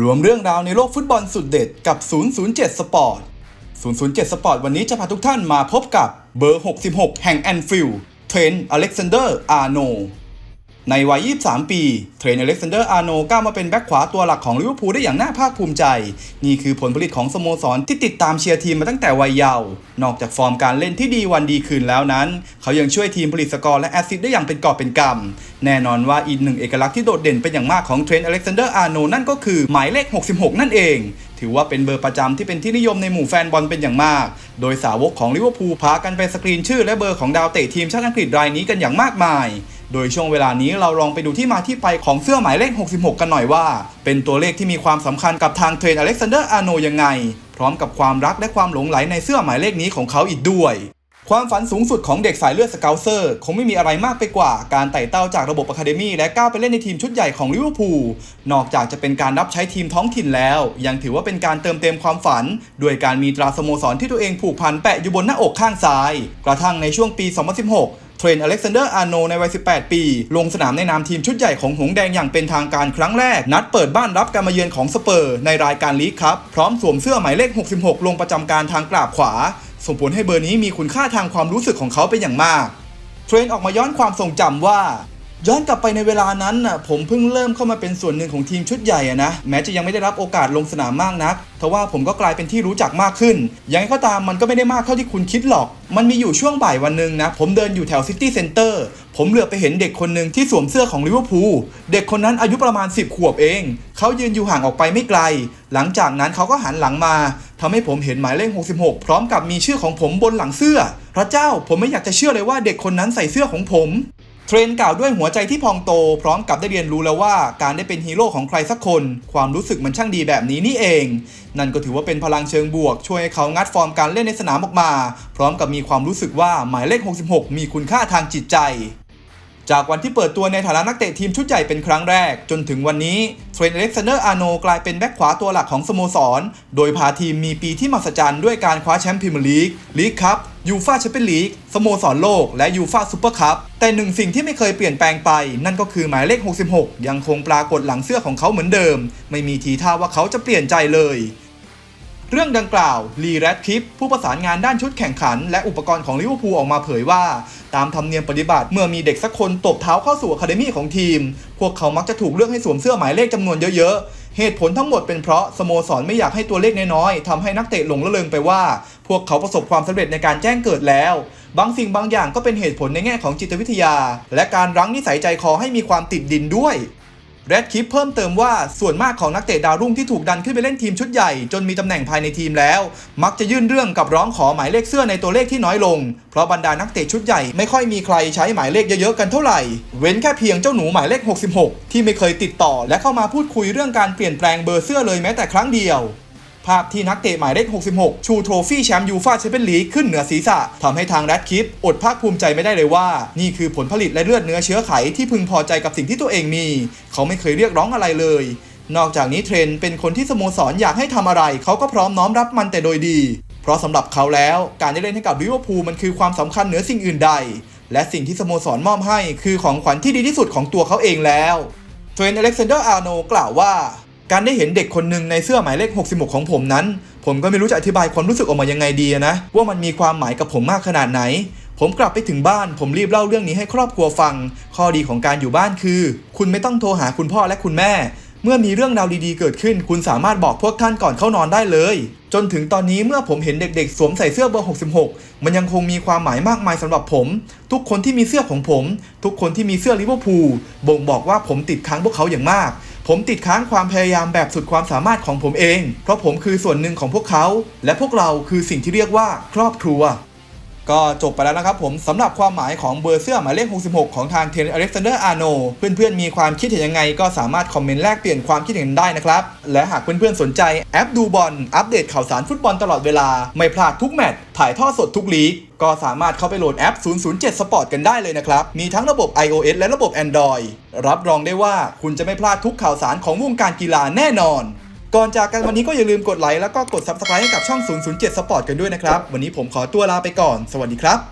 รวมเรื่องราวในโลกฟุตบอลสุดเด็ดกับ 007 Sport 007 Sport วันนี้จะพาทุกท่านมาพบกับเบอร์ 66 แห่งแอนฟิลด์เทรนต์อเล็กซานเดอร์ อาร์โน ในวัย 23 ปี เทรนต์อเล็กซานเดอร์อาร์โนก้าวมาเป็นแบ็คขวาตัวหลักของลิเวอร์พูลได้อย่างน่าภาคภูมิใจ นี่คือผลผลิตของสโมสรที่ติดตามเชียร์ทีมมาตั้งแต่วัยเยาว์ นอกจากฟอร์มการเล่นที่ดีวันดีคืนแล้วนั้น เขายังช่วยทีมผลิตสกอร์และแอสซิสต์ได้อย่างเป็นกอบเป็นกำ แน่นอนว่าอีกหนึ่งเอกลักษณ์ที่โดดเด่นเป็นอย่างมากของเทรนต์อเล็กซานเดอร์อาร์โนนั่นก็คือหมายเลข 66 นั่นเอง ถือว่าเป็นเบอร์ประจำที่เป็นที่นิยมในหมู่แฟนบอลเป็นอย่างมาก โดยสาวกของลิเวอร์พูลพากันไปสกรีนชื่อและเบอร์ของดาวเตะทีมชาติอังกฤษรายนี้กันอย่างมากมาย โดยช่วงเวลานี้เราลองไปดูที่มาที่ไปของเสื้อหมายเลข 66 กันหน่อยว่า เป็นตัวเลขที่มีความสำคัญกับทางเทรนอเล็กซานเดอร์อาโนยังไง พร้อมกับความรักและความหลงไหลในเสื้อหมายเลขนี้ของเขาอีกด้วยความฝันสูงสุดของเด็กสายเลือดสเกลเซอร์ คงไม่มีอะไรมากไปกว่าการไต่เต้าจากระบบอะคาเดมี่และก้าวไปเล่นในทีมชุดใหญ่ของลิเวอร์พูล นอกจากจะเป็นการรับใช้ทีมท้องถิ่นแล้ว ยังถือว่าเป็นการเติมเต็มความฝัน ด้วยการมีตราสโมสรที่ตัวเองผูกพันแปะอยู่บนหน้าอกข้างซ้าย กระทั่งในช่วงปี 2016 เทรนอเล็กซานเดอร์อาร์โนในวัย 18 ปี ลงสนามในนามทีมชุดใหญ่ของหงส์แดงอย่างเป็นทางการครั้งแรก นัดเปิดบ้านรับการมาเยือนของสเปอร์ ในรายการลีกครับ พร้อมสวมเสื้อหมายเลข 66 ลงประจำการทางกราบขวา ส่งผลให้เบอร์นี้มีคุณค่าทางความรู้สึกของเขาเป็นอย่างมาก เทรนออกมาย้อนความทรงจำว่า ย้อนกลับไปในเวลานั้นน่ะผมเพิ่งเริ่มเข้ามาเป็นส่วนหนึ่งของทีมชุดใหญ่นะแม้จะยังไม่ได้รับโอกาสลงสนามมากนักทว่าผมก็กลายเป็นที่รู้จักมากขึ้น ยังไงก็ตามมันก็ไม่ได้มากเท่าที่คุณคิดหรอก มันมีอยู่ช่วงบ่ายวันหนึ่งนะ ผมเดินอยู่แถวซิตี้เซ็นเตอร์ผมเหลือไปเห็นเด็กคนหนึ่งที่สวมเสื้อของลิเวอร์พูลเด็กคนนั้นอายุประมาณ 10 ขวบเอง เขายืนอยู่ห่างออกไปไม่ไกล หลังจากนั้นเขาก็หันหลังมาทำให้ผมเห็นหมายเลข 66 พร้อมกับมีชื่อของผมบนหลังเสื้อ พระเจ้าผมไม่อยากจะเชื่อเลยว่าเด็กคนนั้นใส่เสื้อของผม เทรนกล่าวด้วยหัวใจที่พองโต พร้อมกับได้เรียนรู้แล้วว่าการได้เป็นฮีโร่ของใครสักคน ความรู้สึกมันช่างดีแบบนี้นี่เอง นั่นก็ถือว่าเป็นพลังเชิงบวก ช่วยให้เขางัดฟอร์มการเล่นในสนามออกมา พร้อมกับมีความรู้สึกว่าหมายเลข 66 มีคุณค่าทางจิตใจ จากวันที่เปิดตัวในฐานะนักเตะทีมชุดใหญ่เป็นครั้งแรก จนถึงวันนี้เทรนต์อเล็กซานเดอร์อาโนกลายเป็นแบ็คขวาตัวหลักของสโมสร โดยพาทีมมีปีที่มหัศจรรย์ด้วยการคว้าแชมป์พรีเมียร์ลีกลีกคัพ ยูฟาแชมเปี้ยนลีกสโมสรโลก และยูฟาซูเปอร์คัพแต่หนึ่งสิ่งที่ไม่เคยเปลี่ยนแปลงไป นั่นก็คือหมายเลข 66 ยังคงปรากฏหลังเสื้อของเขาเหมือนเดิม ไม่มีทีท่าว่าเขาจะเปลี่ยนใจเลย เรื่องดังกล่าวลีแรดคลิปผู้ประสานงานด้านชุดแข่งขัน และอุปกรณ์ของลิเวอร์พูลออกมาเผยว่า ตามธรรมเนียมปฏิบัติเมื่อมีเด็กสักคนตบเท้าเข้าสู่อะคาเดมี่ของทีม พวกเขามักจะถูกเลือกให้สวมเสื้อหมายเลขจำนวนเยอะๆ เหตุผลทั้งหมดเป็นเพราะสโมสรไม่อยากให้ตัวเลขน้อยๆทำให้นักเตะหลงละเลงไปว่า พวกเขาประสบความสำเร็จในการแจ้งเกิดแล้ว บางสิ่งบางอย่างก็เป็นเหตุผลในแง่ของจิตวิทยา และการรั้งนิสัยใจคอให้มีความติดดินด้วย แรดคลิปเพิ่มเติมว่าส่วนมากของนักเตะดาวรุ่งที่ถูกดันขึ้นไปเล่นทีมชุดใหญ่ จนมีตำแหน่งภายในทีมแล้ว มักจะยื่นเรื่องกับร้องขอหมายเลขเสื้อในตัวเลขที่น้อยลง เพราะบรรดานักเตะชุดใหญ่ไม่ค่อยมีใครใช้หมายเลขเยอะๆกันเท่าไหร่ เว้นแค่เพียงเจ้าหนูหมายเลข 66 ที่ไม่เคยติดต่อ และเข้ามาพูดคุยเรื่องการเปลี่ยนแปลงเบอร์เสื้อเลยแม้แต่ครั้งเดียว ภาพที่นักเตะหมายเลข 66 ชูโทรฟี่แชมป์ยูฟาแชมเปี้ยนลีกขึ้นเหนือศีรษะทำให้ทางแรดคิปอดภาคภูมิใจไม่ได้เลยว่า นี่คือผลผลิตและเลือดเนื้อเชื้อไขที่พึงพอใจกับสิ่งที่ตัวเองมี เขาไม่เคยเรียกร้องอะไรเลยนอกจากนี้เทรนเป็นคนที่สโมสรอยากให้ทำอะไร เขาก็พร้อมน้อมรับมันแต่โดยดี เพราะสำหรับเขาแล้ว การได้เล่นให้กับลิเวอร์พูลมันคือความสำคัญเหนือสิ่งอื่นใด และสิ่งที่สโมสรมอบให้คือของขวัญที่ดีที่สุดของตัวเขาเองแล้ว เทรนอเล็กซานเดอร์อาร์โนกล่าวว่า การได้เห็นเด็กคนหนึ่งในเสื้อหมายเลข 66 ของผมนั้น ผมก็ไม่รู้จะอธิบายความรู้สึกออกมายังไงดีนะ ว่ามันมีความหมายกับผมมากขนาดไหน ผมกลับไปถึงบ้าน ผมรีบเล่าเรื่องนี้ให้ครอบครัวฟัง ข้อดีของการอยู่บ้านคือ คุณไม่ต้องโทรหาคุณพ่อและคุณแม่ เมื่อมีเรื่องราวดีๆเกิดขึ้น คุณสามารถบอกพวกท่านก่อนเข้านอนได้เลย จนถึงตอนนี้เมื่อผมเห็นเด็กๆ สวมใส่เสื้อเบอร์ 66 มันยังคงมีความหมายมากมายสำหรับผม ทุกคนที่มีเสื้อของผม ทุกคนที่มีเสื้อลิเวอร์พูลบ่งบอกว่าผมติดค้างพวกเขาอย่างมาก ผมติดค้างความพยายามแบบสุดความสามารถของผมเอง เพราะผมคือส่วนหนึ่งของพวกเขา และพวกเราคือสิ่งที่เรียกว่าครอบครัว ก็จบไปแล้วนะครับผมสำหรับความหมายของเบอร์เสื้อหมายเลข 66 ของทางเทนอเล็กซานเดอร์อาร์โนเพื่อนๆ มีความคิดเห็นยังไง ก็สามารถคอมเมนต์แลกเปลี่ยนความคิดเห็นได้นะครับ และหากเพื่อนๆ สนใจแอปดูบอลอัปเดตข่าวสารฟุตบอลตลอดเวลา ไม่พลาดทุกแมตช์ถ่ายทอดสดทุกลีก ก็สามารถเข้าไปโหลดแอป 007 Sport กันได้เลยนะครับ มีทั้งระบบ iOS และระบบ Android รับรองได้ว่าคุณจะไม่พลาดทุกข่าวสารของวงการกีฬาแน่นอน ก่อนจากกันวันนี้ก็อย่าลืมกดไลค์แล้วก็กด Subscribe ให้กับช่อง 007 Sport กันด้วยนะครับ วันนี้ผมขอตัวลาไปก่อน สวัสดีครับ